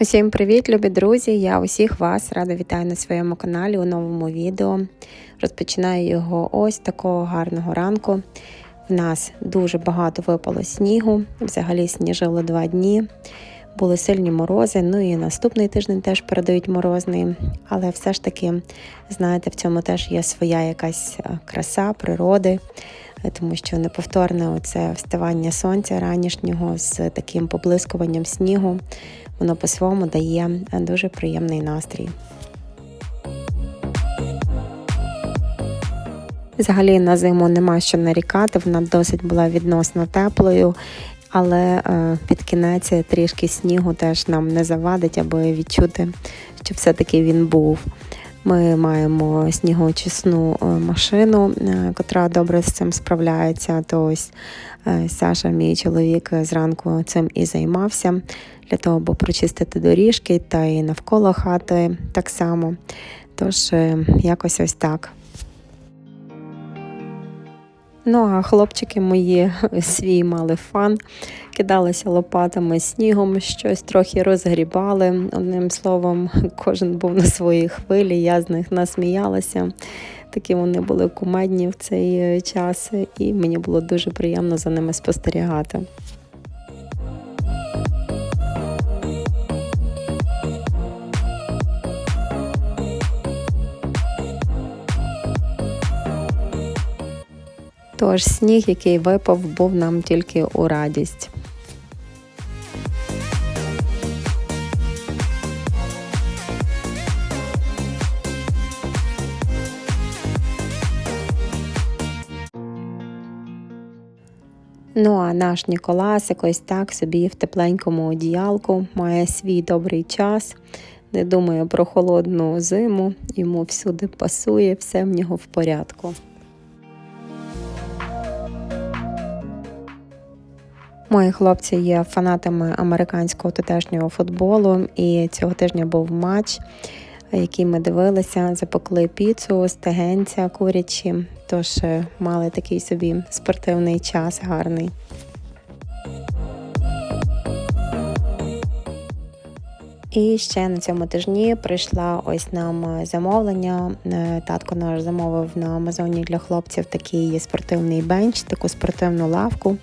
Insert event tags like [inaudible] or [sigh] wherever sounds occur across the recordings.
Усім привіт, любі друзі! Я усіх вас рада вітаю на своєму каналі у новому відео. Розпочинаю його ось такого гарного ранку. В нас дуже багато випало снігу, взагалі сніжило два дні. Були сильні морози, ну і наступний тиждень теж передають морозний. Але все ж таки, знаєте, в цьому теж є своя якась е, краса природи, е, тому що неповторне оце вставання сонця ранішнього з таким поблискуванням снігу воно по-своєму дає е, дуже приємний настрій. Взагалі на зиму нема що нарікати, вона досить була відносно теплою, але е, під кінець трішки снігу теж нам не завадить, аби відчути, що все-таки він був. Ми маємо снігоочисну е, машину, котра добре з цим справляється. То ось Саша, мій чоловік, зранку цим і займався для того, аби прочистити доріжки та і навколо хати так само. Тож, е, якось ось так. Ну, а хлопчики мої [laughs] свій мали фан, кидалися лопатами снігом, щось трохи розгрібали. Одним словом, [laughs] кожен був на своїй хвилі, я з них насміялася. Такі вони були кумедні в цей е, час, і мені було дуже приємно за ними спостерігати. Тож сніг, який випав, був нам тільки у радість. Ну а наш Ніколасик ось так собі в тепленькому одіялку має свій добрий час, не думає про холодну зиму, йому всюди пасує, все в нього в порядку. Мої хлопці є фанатами американського тутешнього футболу, і цього тижня був матч, який ми дивилися, запекли піцу, стегенця курячі, тож е, мали такий собі спортивний час гарний. І ще на цьому тижні прийшла ось нам замовлення. Е, татко наш замовив на Амазоні для хлопців такий спортивний бенч, таку спортивну лавку.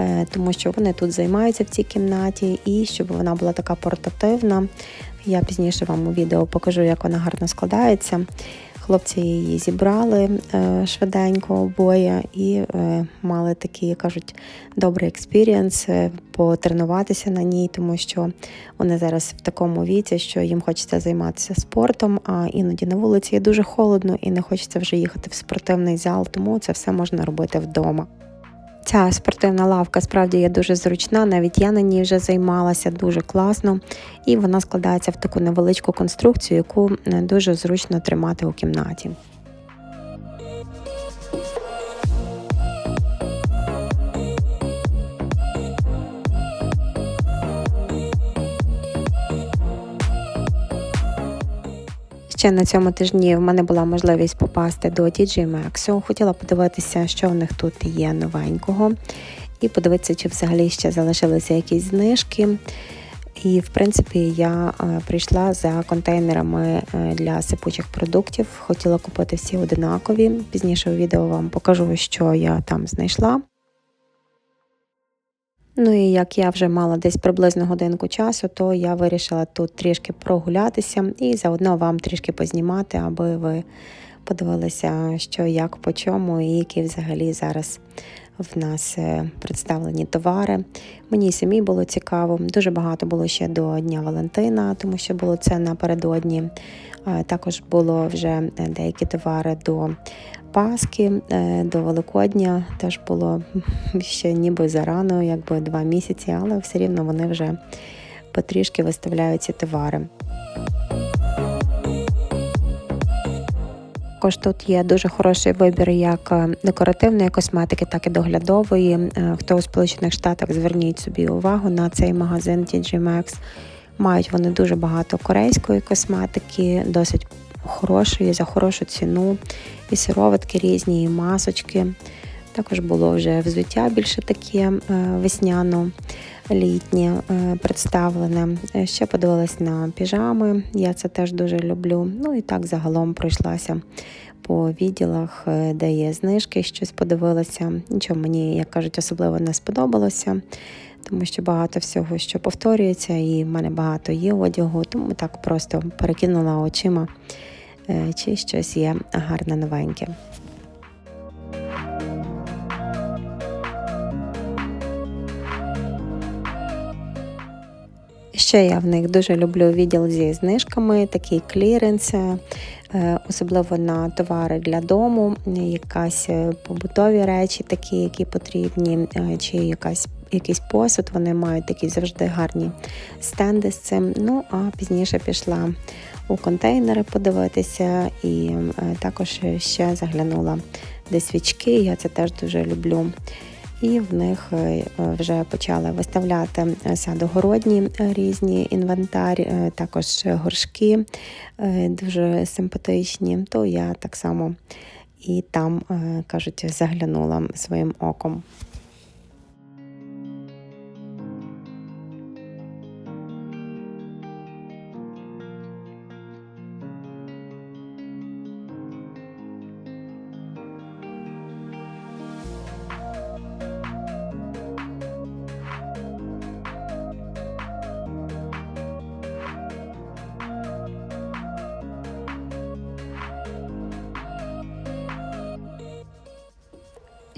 Е, тому що вони тут займаються в цій кімнаті, і щоб вона була така портативна. Я пізніше вам у відео покажу, як вона гарно складається. Хлопці її зібрали е, швиденько обоє і е, мали такий, кажуть, добрий експірієнс потренуватися на ній, тому що вони зараз в такому віці, що їм хочеться займатися спортом, а іноді на вулиці є дуже холодно і не хочеться вже їхати в спортивний зал, тому це все можна робити вдома. Ця спортивна лавка справді є дуже зручна, навіть я на ній вже займалася дуже класно, і вона складається в таку невеличку конструкцію, яку е, дуже зручно тримати у кімнаті. Ще на цьому тижні в мене була можливість попасти до TJ Maxx. Хотіла подивитися, що в них тут є новенького, і подивитися, чи взагалі ще залишилися якісь знижки. І, в принципі, я е, прийшла за контейнерами е, для сипучих продуктів. Хотіла купити всі одинакові. Пізніше у відео вам покажу, що я там знайшла. Ну і як я вже мала десь приблизно годинку часу, то я вирішила тут трішки прогулятися і заодно вам трішки познімати, аби ви подивилися, що як по чому, і які взагалі зараз в нас е, представлені товари. Мені самі було цікаво. Дуже багато було ще до Дня Валентина, тому що було це напередодні. Також було вже е, деякі товари до Пасхи, е, до Великодня. Теж було ще ніби зарано, якби два місяці, але все рівно вони вже потрішки виставляють ці товари. Також тут є дуже хороший вибір як е, декоративної косметики, так і доглядової. Е, хто у Сполучених Штатах зверніть собі увагу на цей магазин TG Maxx. Мають вони дуже багато корейської косметики, досить хорошої, за хорошу ціну. І сироватки різні, і масочки. Також було вже взуття більше таке е, весняно. Літнє е, представлене. Е, Ще подивилась на піжами. Я це теж дуже люблю. Ну і так загалом пройшлася по відділах, де є знижки, щось подивилася. Нічого мені, як кажуть, особливо не сподобалося, тому що багато всього, що повторюється, і в мене багато є одягу, тому так просто перекинула очима, чи щось є гарне новеньке. Ще я в них дуже люблю відділ зі знижками, такий кліренс, е, особливо на товари для дому, якась е, побутові речі, такі, які потрібні, е, чи якась. Якийсь посуд, вони мають такі завжди гарні стенди з цим. Ну а пізніше пішла у контейнери подивитися, і е, також ще заглянула де свічки. Я це теж дуже люблю. І в них е, вже почали виставляти е, садогородні різні інвентар, також горшки дуже симпатичні. То я так само і там, кажуть, заглянула своїм оком.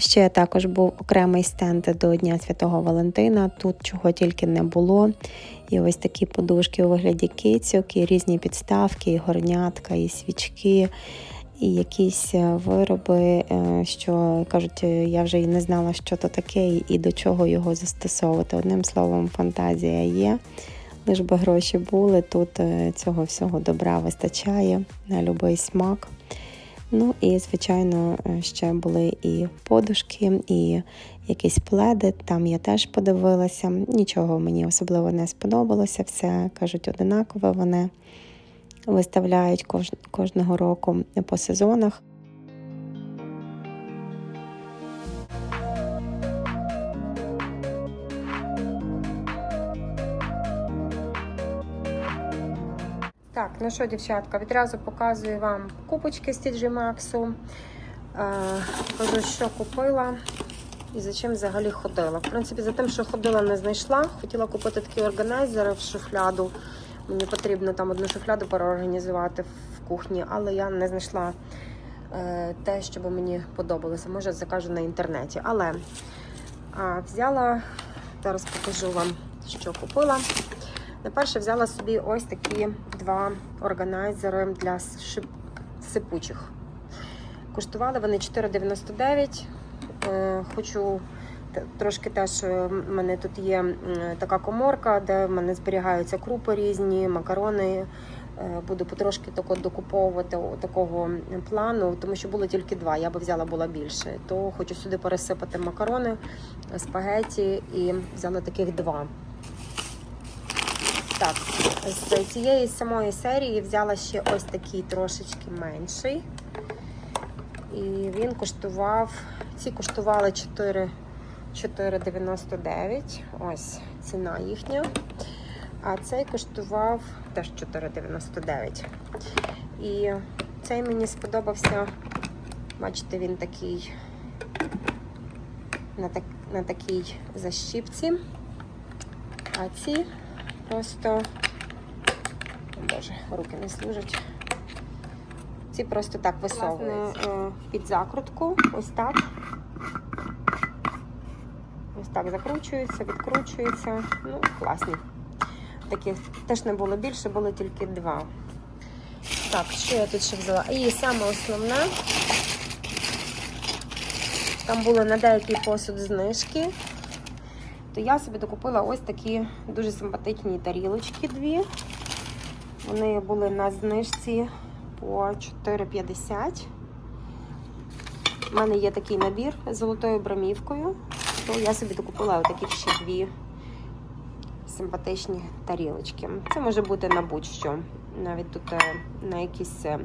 Ще також був окремий стенд до Дня Святого Валентина. Тут чого тільки не було. І ось такі подушки у вигляді кицьок, і різні підставки, і горнятка, і свічки, і якісь е, вироби, е, що кажуть, е, я вже і не знала, що то таке, і- до чого його застосовувати. Одним словом, фантазія є. Лиш би гроші були, тут цього всього добра вистачає на будь-який смак. Ну і, звичайно, е, ще були і подушки, і якісь пледи. Там я теж подивилася. Нічого мені особливо не сподобалося. Все кажуть одинакове. Вони виставляють кож- кожного року по сезонах. Так, ну що, дівчатка, відразу показую вам купочки з TG Maxx. Е, кажу, що купила і за чим взагалі ходила. В принципі, за тим, що ходила, не знайшла. Хотіла купити такі органайзери в шуфляду. Мені потрібно там одну шуфляду переорганізувати в кухні, але я не знайшла е, те, що мені подобалося. Може, закажу на інтернеті. Але а, взяла, зараз покажу вам, що купила. Найперше взяла собі ось такі два органайзери для шип- сипучих. Коштували вони 4,99. Е, Хочу трошки теж е, в мене тут є така коморка, де в мене зберігаються крупи різні, макарони. Е, Буду потрошки тако докуповувати такого плану, тому що було тільки два. Я би взяла була більше. То хочу сюди пересипати макарони, спагеті і взяла таких два. Так, з цієї самої серії взяла ще ось такий трошечки менший. І він коштував, ці коштували 4,99. Ось ціна їхня. А цей коштував теж 4,99. І цей мені сподобався. Бачите, він такий на, так, на такій защіпці. А ці просто. Боже, руки не служать. Ці просто так. Власне, е, під закрутку. Ось так. Ось так закручується, відкручується. Ну, класні. Таких теж не було більше, було тільки два. Так, що я тут ще взяла? І саме основне. Там були на деякий посуд знижки то я собі докупила ось такі дуже симпатичні тарілочки дві. Вони були на знижці по 4,50. У мене є такий набір з золотою брамівкою, то я собі докупила отакі ще дві симпатичні тарілочки. Це може бути на будь-що. навіть тут е, на якісь е,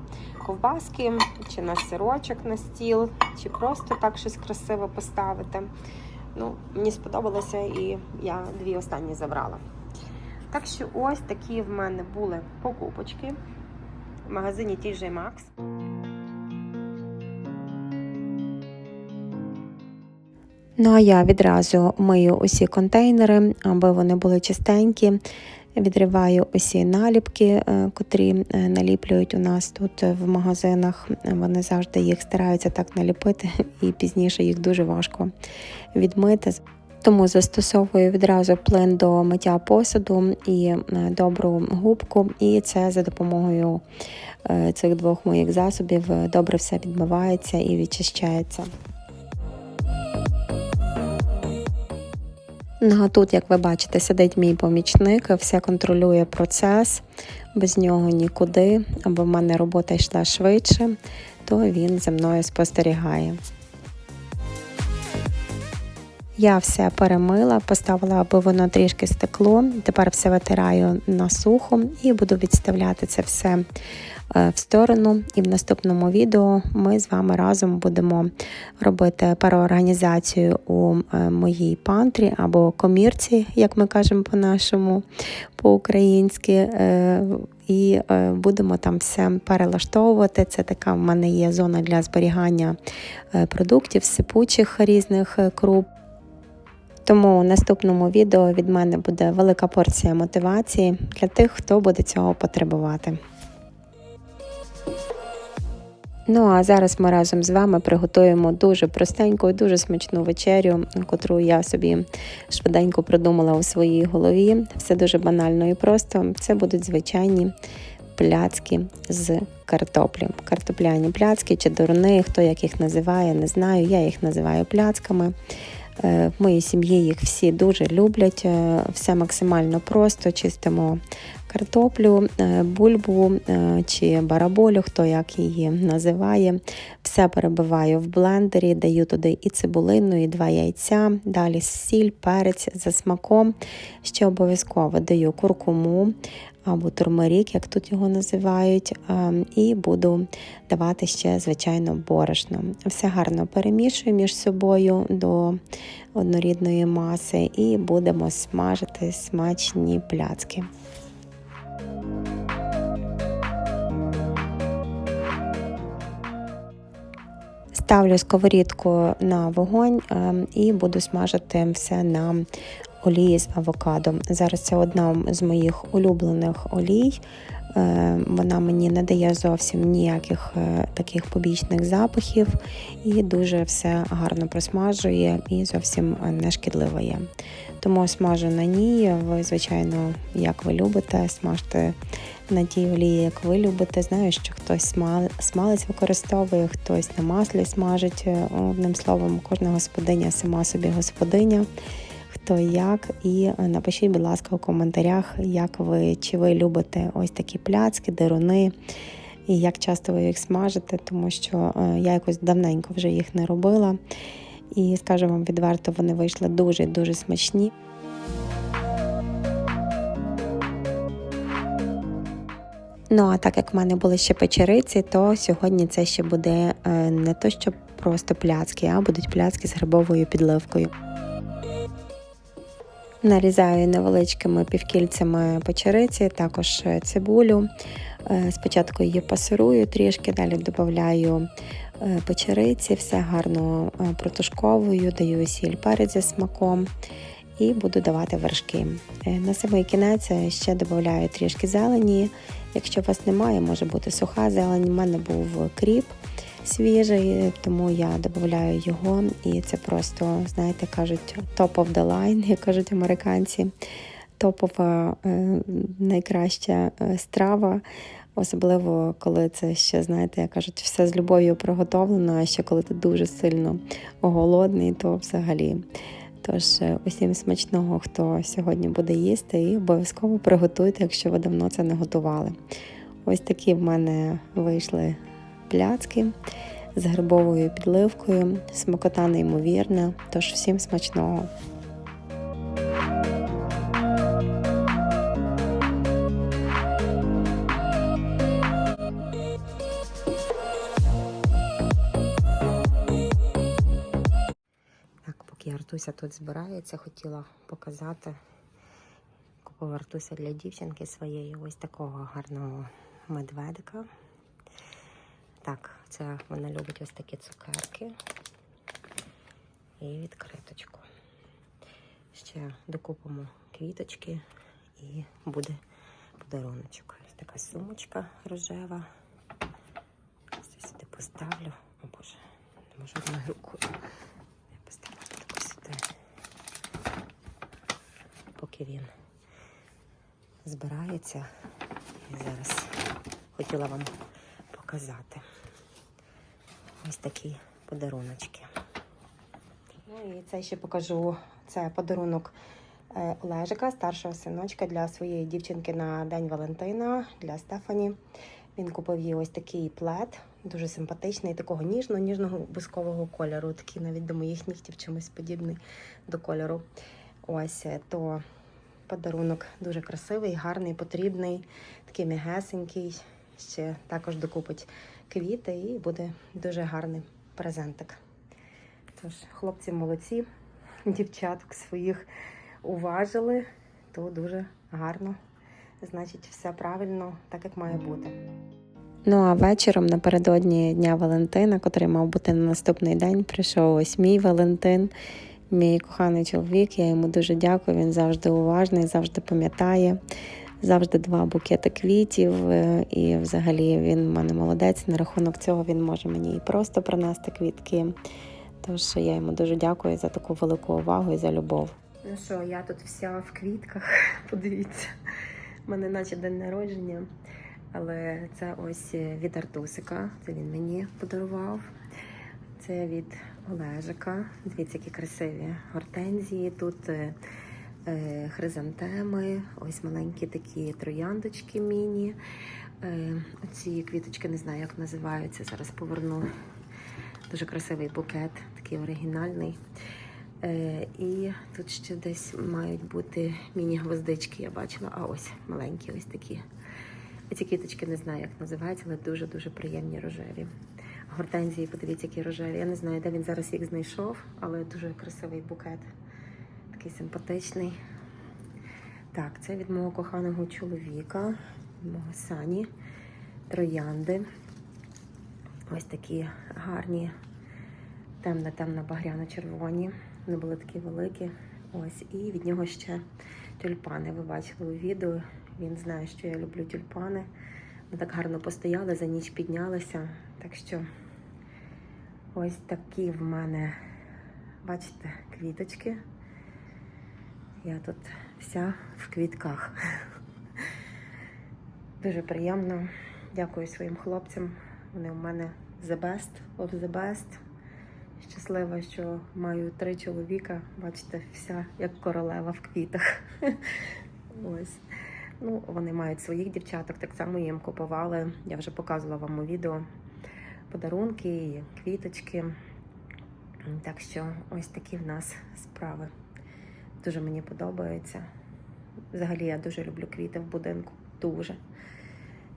ковбаски, чи на сирочок на стіл, чи просто так щось красиве поставити. Ну, мені сподобалося і я дві останні забрала. Так що ось такі в мене були покупочки в магазині TJ Maxx. Ну а я відразу мию усі контейнери, аби вони були чистенькі. Відриваю усі наліпки, е, котрі е, наліплюють у нас тут в магазинах. Вони завжди їх стараються так наліпити, і пізніше їх дуже важко відмити. Тому застосовую відразу плин до миття посуду і е, добру губку, і це за допомогою е, цих двох моїх засобів е, добре все відмивається і відчищається. Ну, а тут, як ви бачите, сидить мій помічник, все контролює процес, без нього нікуди, аби в мене робота йшла швидше, то він за мною спостерігає. Я все перемила, поставила, аби воно трішки стекло. Тепер все витираю на сухо і буду відставляти це все в сторону. І в наступному відео ми з вами разом будемо робити переорганізацію у е, моїй пантрі або комірці, як ми кажемо по-нашому, по-українськи. е, І е, будемо там все перелаштовувати. Це така в мене є зона для зберігання е, продуктів, сипучих різних е, круп. Тому у наступному відео від мене буде велика порція мотивації для тих, хто буде цього потребувати. Ну а зараз ми разом з вами приготуємо дуже простеньку і дуже смачну вечерю, котру я собі швиденько придумала у своїй голові. Все дуже банально і просто. Це будуть звичайні пляцки з картоплі. Картопляні пляцки чи дуруни, хто як їх називає, не знаю. Я їх називаю пляцками. Е, В моїй сім'ї їх всі дуже люблять. Е, Все максимально просто. Чистимо картоплю, е, бульбу чи бараболю, хто як її називає. Все перебиваю в блендері, даю туди і цибулину, і два яйця, далі сіль, перець за смаком. Ще обов'язково даю куркуму або турмерік, як тут його називають, і буду давати ще, звичайно, борошно. Все гарно перемішую між собою до однорідної маси і будемо смажити смачні пляцки. Ставлю сковорідку на вогонь і буду смажити все на олії з авокадо. Зараз це одна з моїх улюблених олій. Е, Вона мені не дає зовсім ніяких е, таких побічних запахів і дуже все гарно просмажує і зовсім не шкідлива є. Тому смажу на ній. Ви, звичайно, як ви любите, смажте на тій олії, як ви любите. Знаю, що хтось смалець використовує, хтось на маслі смажить. Е, Одним словом, кожна господиня сама собі господиня. Хто як, і е, напишіть, будь ласка, у коментарях, як ви чи ви любите ось такі пляцки, деруни, і як часто ви їх смажите, тому що е, я якось давненько вже їх не робила. І скажу вам відверто, вони вийшли дуже дуже смачні. Ну а так як в мене були ще печериці, то сьогодні це ще буде е, не то, що просто пляцки, а будуть пляцки з грибовою підливкою. Нарізаю невеличкими півкільцями печериці, також е, цибулю. Е, Спочатку її пасирую трішки, далі додаю е, печериці, все гарно протушковую, даю сіль перець зі смаком і буду давати вершки. На самий кінець ще додаю трішки зелені. Якщо у вас немає, може бути суха зелень. У мене був кріп свіжий, тому я додаю його. І це просто, знаєте, кажуть, top of the line, [laughs] як кажуть американці. Топова е, найкраща е, страва. Особливо, коли це ще, знаєте, як кажуть, все з любов'ю приготовлено, а ще коли ти дуже сильно голодний, то взагалі. Тож е, усім смачного, хто сьогодні буде їсти, і обов'язково приготуйте, якщо ви давно це не готували. Ось такі в мене вийшли пляцки з грибовою підливкою, смокота, неймовірна, тож всім смачного! Так, поки Артуся тут збирається, хотіла показати. Купив Артуся для дівчинки своєї ось такого гарного медведика. Так, це вона любить ось такі цукерки і відкриточку. Ще докупимо квіточки і буде подаруночок. Ось така сумочка рожева. Це сюди поставлю. О Боже, не можу одною рукою. Я поставлю таку сюди. Поки він збирається. І зараз хотіла вам показати ось такі подаруночки. Ну і це ще покажу. Це подарунок е, Олежика, старшого синочка для своєї дівчинки на День Валентина для Стефані. Він купив їй ось такий плед, дуже симпатичний, такого ніжно-ніжного бускового кольору. Такий навіть до моїх нігтів чимось подібний до кольору. Ось е, то подарунок дуже красивий, гарний, потрібний, такий м'ягесенький. Ще також докупить квіти і буде дуже гарний презентик. Тож, хлопці молодці, дівчаток своїх уважили, то дуже гарно. Значить, все правильно, так як має бути. Ну а вечором напередодні Дня Валентина, котрий мав бути на наступний день, прийшов ось мій Валентин, мій коханий чоловік. Я йому дуже дякую. Він завжди уважний, завжди пам'ятає, завжди два букети квітів. е, І взагалі він в мене молодець. На рахунок цього він може мені і просто принести квітки. Тож я йому дуже дякую за таку велику увагу і за любов. Ну що, я тут вся в квітках. [laughs] Подивіться, У мене наче день народження. Але це ось від Артусика. Це він мені подарував. Це від Олежика. Дивіться, які красиві гортензії. Тут хризантеми, ось маленькі такі трояндочки міні. Е, ці квіточки не знаю, як називаються. Зараз поверну. Дуже красивий букет, такий оригінальний. Е, і тут ще десь мають бути міні-гвоздички, я бачила. А ось маленькі, ось такі. Ці квіточки не знаю, як називаються, але дуже-дуже приємні рожеві. Гортензії, подивіться, які рожеві. Я не знаю, де він зараз їх знайшов, але дуже красивий букет. Такий симпатичний. Так, це від мого коханого чоловіка, від мого сані. Троянди. Ось такі гарні, темно-темно багряно-червоні. Вони були такі великі. Ось, і від нього ще тюльпани. Ви бачили у відео. Він знає, що я люблю тюльпани. Вони так гарно постояли, за ніч піднялися. Так що ось такі в мене, бачите, квіточки. Я тут вся в квітках. Дуже приємно. Дякую своїм хлопцям. Вони у мене the best of the best. Щаслива, що маю три чоловіка. Бачите, вся як королева в квітах. Ось. Ну, вони мають своїх дівчаток, так само їм купували. Я вже показувала вам у відео подарунки квіточки. Так що ось такі в нас справи. Дуже мені подобається. Взагалі я дуже люблю квіти в будинку. Дуже.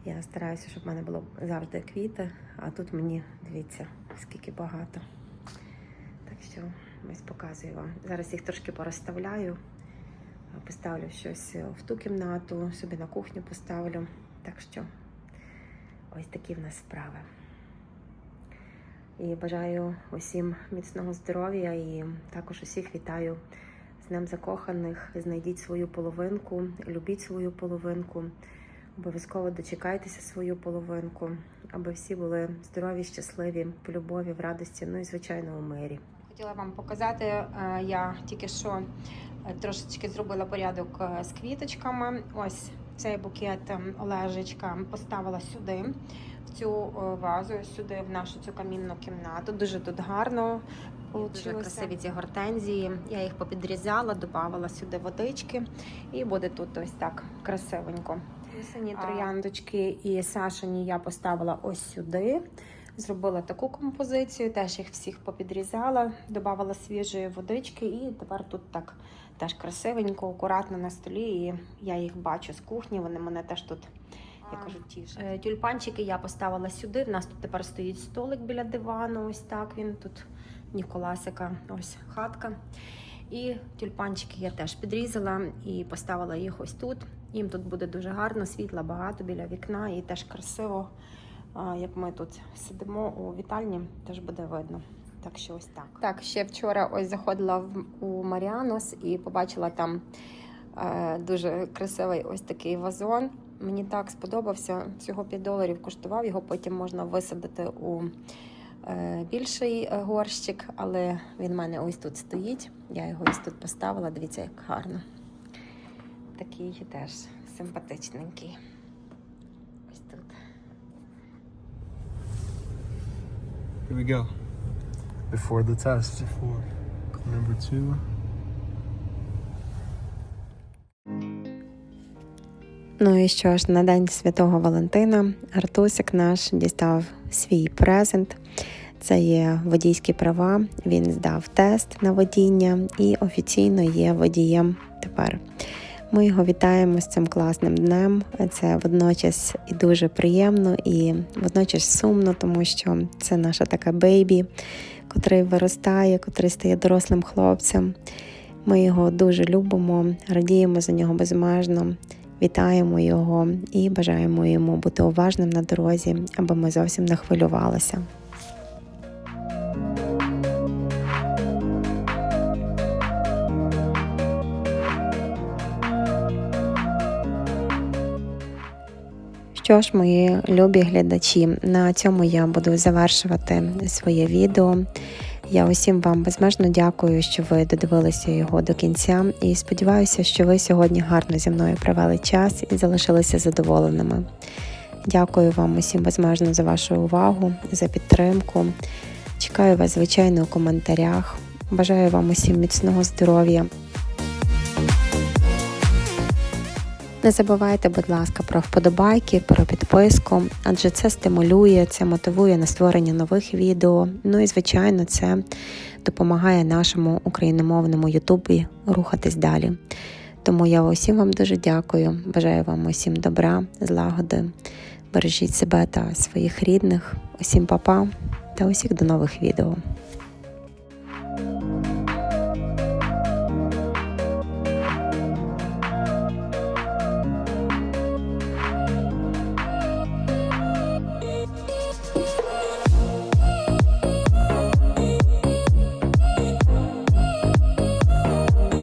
Я стараюся, щоб в мене було завжди квіти, а тут мені дивіться, скільки багато. Так що ось показую вам. Зараз їх трошки порозставляю. Поставлю щось в ту кімнату, собі на кухню поставлю. Так що ось такі в нас справи. І бажаю усім міцного здоров'я і також усіх вітаю з Днем закоханих. Знайдіть свою половинку, любіть свою половинку. Обов'язково дочекайтеся свою половинку, аби всі були здорові, щасливі, в любові, в радості, ну і звичайно у мирі. Хотіла вам показати, е, я тільки що е, трошечки зробила порядок е, з квіточками. Ось цей букет е, Олежечка поставила сюди, в цю вазу, сюди, в нашу цю камінну кімнату. Дуже тут гарно. Дуже красиві ці гортензії. Я їх попідрізала, додавала сюди водички, і буде тут ось так красивенько. А. трояндочки і Сашині я поставила ось сюди. Зробила таку композицію, теж їх всіх попідрізала, додавала свіжої водички, і тепер тут так теж красивенько, акуратно на столі. І я їх бачу з кухні. Вони мене теж тут, я кажу, тішать. Е, Тюльпанчики я поставила сюди. В нас тут тепер стоїть столик біля дивану. Ось так він тут Ніколасика. Ось хатка. І тюльпанчики я теж підрізала і поставила їх ось тут. Їм тут буде дуже гарно, світла багато біля вікна і теж красиво. Як ми тут сидимо у вітальні, теж буде видно. Так що ось так. Так, ще вчора ось заходила у Маріанос і побачила там е, дуже красивий ось такий вазон. Мені так сподобався. Всього 5 доларів коштував. Його потім можна висадити у більший е, горщик, але він в мене ось тут стоїть. Я його ось тут поставила. Дивіться, як гарно. Такий теж симпатичненький. Ось тут. Here we go. before the test. Before. Number two. Ну і що ж, на День Святого Валентина Артусик наш дістав свій презент. Це є водійські права. Він здав тест на водіння і офіційно є водієм тепер. Ми його вітаємо з цим класним днем. Це водночас і дуже приємно, і водночас сумно, тому що це наша така бейбі, котрий виростає, котрий стає дорослим хлопцем. Ми його дуже любимо, радіємо за нього безмежно. Вітаємо його і бажаємо йому бути уважним на дорозі, аби ми зовсім не хвилювалися. Що ж, мої любі глядачі, на цьому я буду завершувати своє відео. Я усім вам безмежно дякую, що ви додивилися його до кінця, і сподіваюся, що ви сьогодні гарно зі мною провели час і залишилися задоволеними. Дякую вам усім безмежно за вашу увагу, за підтримку. Чекаю вас, звичайно, у коментарях. Бажаю вам усім міцного здоров'я. Не забувайте, будь ласка, про вподобайки, про підписку, адже це стимулює, це мотивує на створення нових відео. Ну і звичайно, це допомагає нашому україномовному Ютубі рухатись далі. Тому я усім вам дуже дякую. Бажаю вам усім добра, злагоди. Бережіть себе та своїх рідних. Усім па-па та усіх до нових відео.